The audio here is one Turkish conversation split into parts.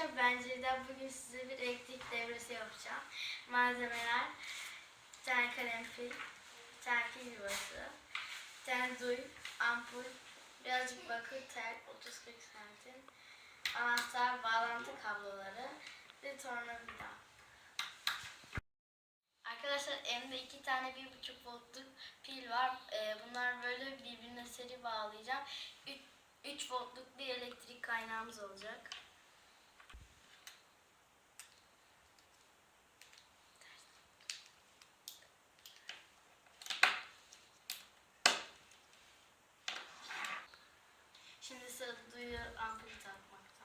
Arkadaşlar ben Ceyda bugün size bir elektrik devresi yapacağım. Malzemeler, bir tane kalemfil, bir tane pil yuvası, bir tane duy, ampul, birazcık bakır tel 30-40 santim, anahtar, bağlantı kabloları ve tornavida. Arkadaşlar elimde iki tane bir buçuk voltluk pil var. Ee, bunlar böyle birbirine seri bağlayacağım. 3 voltluk bir elektrik kaynağımız olacak. Duyuyor ampulü takmakta.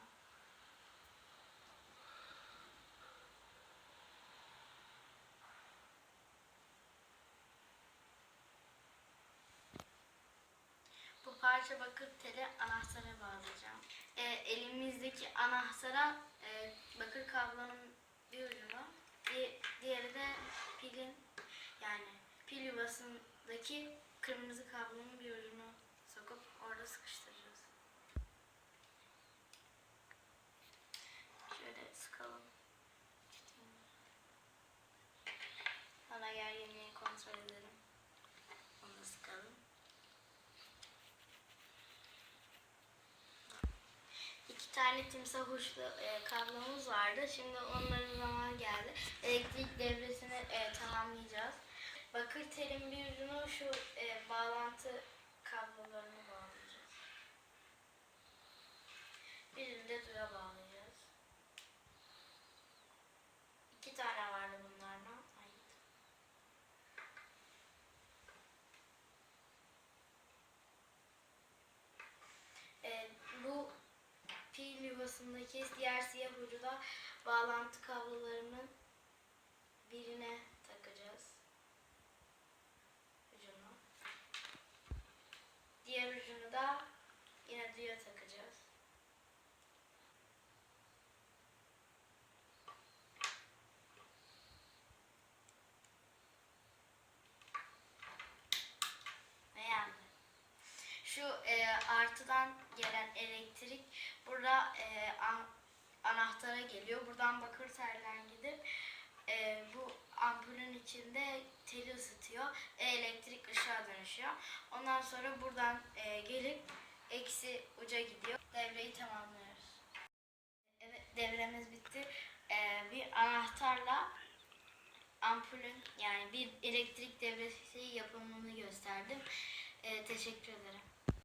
Bu parça bakır teli anahtara bağlayacağım. Ee, elimizdeki anahtara e, bakır kablonun bir ucunu, di- diğeri de pilin yani pil yuvasındaki kırmızı kablonun bir ucunu tane timsah uçlu e, kablomuz vardı. Şimdi onların zamanı geldi. Elektrik devresini e, tamamlayacağız. Bakır telin bir ucunu şu e, bağlantı kablolarına bağlayacağız. Birini de duya bağlayacağız. İki tane vardı bunlardan. Ay. E, bu yuvasındaki diğer siyah ucu da bağlantı kablolarının birine takacağız. Ucunu. Diğer ucunu da yine düğe takacağız. Şu e, artıdan gelen elektrik e, an- anahtara geliyor. Buradan bakır telden gidip e, bu ampulün içinde teli ısıtıyor. E, elektrik ışığa dönüşüyor. Ondan sonra buradan e, gelip eksi uca gidiyor. Devreyi tamamlıyoruz. Evet devremiz bitti. E, bir anahtarla ampulün yani bir elektrik devresi yapımını gösterdim. E, teşekkür ederim.